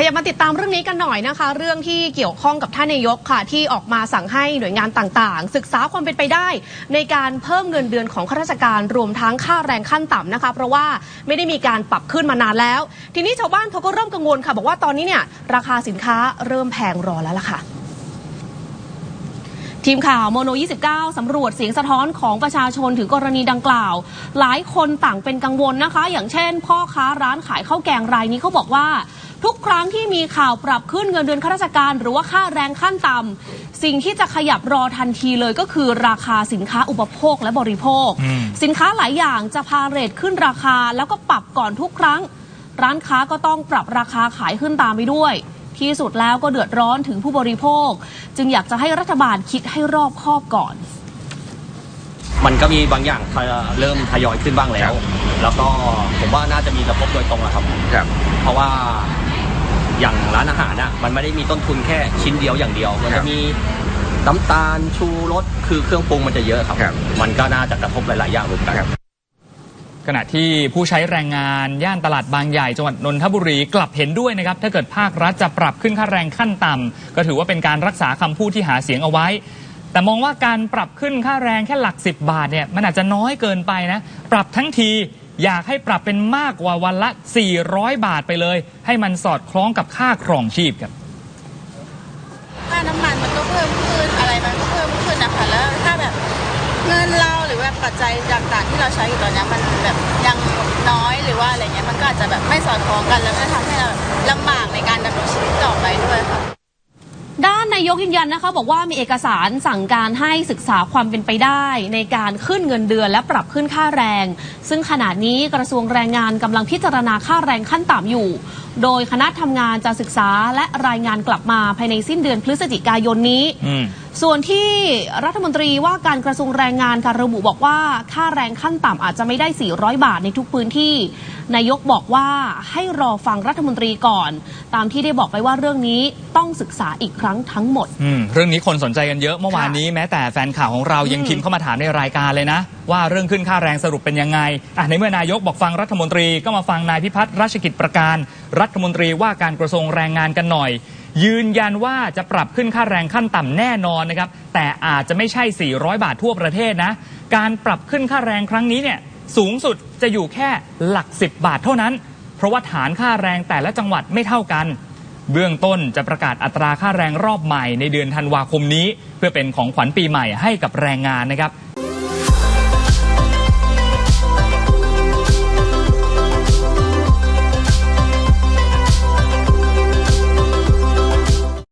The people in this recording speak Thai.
ขยับมาติดตามเรื่องนี้กันหน่อยนะคะ เรื่องที่เกี่ยวข้องกับท่านนายกค่ะ ที่ออกมาสั่งให้หน่วยงานต่างๆ ศึกษาความเป็นไปได้ ในการเพิ่มเงินเดือนของข้าราชการรวมทั้งค่าแรงขั้นต่ำนะคะ เพราะว่าไม่ได้มีการปรับขึ้นมานานแล้ว ทีนี้ชาวบ้านเขาก็เริ่มกังวลค่ะ บอกว่าตอนนี้เนี่ยราคาสินค้าเริ่มแพงรอแล้วล่ะค่ะทีมข่าวโมโน 29 สำรวจเสียงสะท้อนของประชาชนถึงกรณีดังกล่าว หลายคนต่างเป็นกังวลนะคะ อย่างเช่น พ่อค้าร้านขายข้าวแกงรายนี้เขาบอกว่า ทุกครั้งที่มีข่าวปรับขึ้นเงินเดือนข้าราชการ หรือว่าค่าแรงขั้นต่ำสิ่งที่จะขยับรอทันทีเลยก็คือราคาสินค้าอุปโภคและบริโภค อืม สินค้าหลายอย่างจะพาเรทขึ้นราคาแล้วก็ปรับก่อนทุกครั้ง ร้านค้าก็ต้องปรับราคาขายขึ้นตามไปด้วย ที่สุดแล้วก็เดือดร้อนถึงผู้บริโภค จึงอยากจะให้รัฐบาลคิดให้รอบคอบก่อน มันก็มีบางอย่างทยเริ่มทยอยขึ้นบ้างแล้ว แล้วก็ผมว่าน่าจะมีกระทบโดยตรงแหละครับ ครับ เพราะว่า อย่างร้านอาหารนะมันไม่ได้มีต้นทุนแค่ชิ้นเดียวอย่างเดียว มันครัจะบมีน้ำตาลชูรสคือเครื่องปรุงมันจะเยอะครับ ครับ มันก็น่าจะกระทบหลาย ๆ อย่างรวมกันครับขณะที่ผู้ใช้แรงงานย่านตลาดบางใหญ่จังหวัดนนทบุรีกลับเห็นด้วยนะครับ ถ้าเกิดภาครัฐจะปรับขึ้นค่าแรงขั้นต่ำก็ถือว่าเป็นการรักษาคำพูดที่หาเสียงเอาไว้ แต่มองว่าการปรับขึ้นค่าแรงแค่หลัก 10 บาทเนี่ยมันอาจจะน้อยเกินไปนะ ปรับทั้งที อยากให้ปรับเป็นมากกว่าวันละ 400 บาทไปเลย ให้มันสอดคล้องกับค่าครองชีพครับค่าน้ำมันมันก็เพิ่มขึ้นอะไรมันก็เพิ่มขึ้นนะคะแล้วถ้าแบบเงินเราหรือแบบปัจจัยต่างๆที่เราใช้อยู่ตอนนี้มันแบบยังน้อยหรือว่าอะไรเงี้ยมันก็อาจจะแบบไม่สอดคล้องกันแล้วก็ท นายกยืนยันนะคะบอกว่ามีเอกสารสั่งการให้ศึกษาความเป็นไปได้ ในการขึ้นเงินเดือนและปรับขึ้นค่าแรง ซึ่งขณะนี้กระทรวงแรงงานกำลังพิจารณาค่าแรงขั้นต่ำอยู่ โดยคณะทำงานจะศึกษาและรายงานกลับมาภายในสิ้นเดือนพฤศจิกายนนี้อื ส่วนที่รัฐมนตรีว่าการกระทรวงแรงงานค่ะระบุบอกว่าค่าแรงขั้นต่ำอาจจะไม่ได้ 400 บาทในทุกพื้นที่ นายกบอกว่าให้รอฟังรัฐมนตรีก่อน ตามที่ได้บอกไปว่าเรื่องนี้ต้องศึกษาอีกครั้งทั้งหมด อืมเรื่องนี้คนสนใจกันเยอะเมื่อวานนี้แม้แต่แฟนข่าวของเรายังอืมพิมพ์เข้ามาถามในรายการเลยนะ ว่าเรื่องขึ้นค่าแรงสรุปเป็นยังไงอะในเมื่อนายกบอกฟังรัฐมนตรีก็มาฟังนายพิพัฒน์ราชกิจประการ รัฐมนตรีว่าการกระทรวงแรงงานกันหน่อย ยืนยันว่าจะปรับขึ้นค่าแรงขั้นต่ำแน่นอนนะครับ แต่อาจจะไม่ใช่ 400 บาททั่วประเทศนะ การปรับขึ้นค่าแรงครั้งนี้เนี่ยสูงสุดจะอยู่แค่หลัก 10 บาทเท่านั้น เพราะว่าฐานค่าแรงแต่ละจังหวัดไม่เท่ากัน เบื้องต้นจะประกาศอัตราค่าแรงรอบใหม่ในเดือนธันวาคมนี้ เพื่อเป็นของขวัญปีใหม่ให้กับแรงงานนะครับ